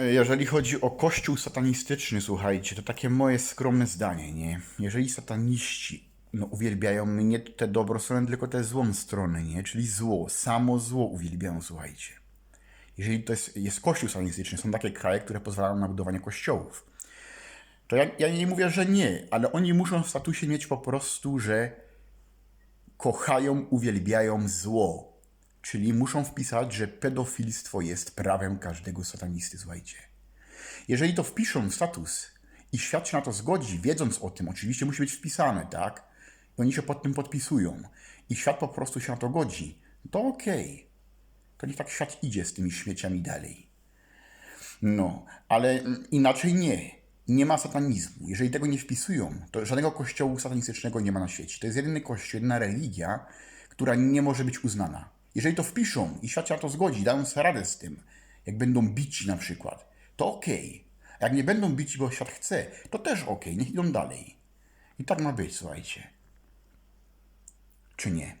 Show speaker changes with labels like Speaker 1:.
Speaker 1: Jeżeli chodzi o kościół satanistyczny, słuchajcie, to takie moje skromne zdanie, nie? Jeżeli sataniści no, uwielbiają nie tę dobrą stronę, tylko tę złą stronę, nie? Czyli zło, samo zło uwielbiają, słuchajcie. Jeżeli to jest, jest kościół satanistyczny, są takie kraje, które pozwalają na budowanie kościołów, to ja, ja nie mówię, że nie, ale oni muszą w statusie mieć po prostu, że kochają, uwielbiają zło. Czyli muszą wpisać, że pedofilstwo jest prawem każdego satanisty, słuchajcie. Jeżeli to wpiszą w status i świat się na to zgodzi, wiedząc o tym, oczywiście musi być wpisane, tak? I oni się pod tym podpisują i świat po prostu się na to godzi, to okej. To niech tak świat idzie z tymi śmieciami dalej. No, ale inaczej nie. Nie ma satanizmu. Jeżeli tego nie wpisują, to żadnego kościołu satanistycznego nie ma na świecie. To jest jedyny kościół, jedna religia, która nie może być uznana. Jeżeli to wpiszą i świat się na to zgodzi, dają sobie radę z tym, jak będą bici na przykład, to okej. A jak nie będą bici, bo świat chce, to też okej, niech idą dalej. I tak ma być, słuchajcie. Czy nie?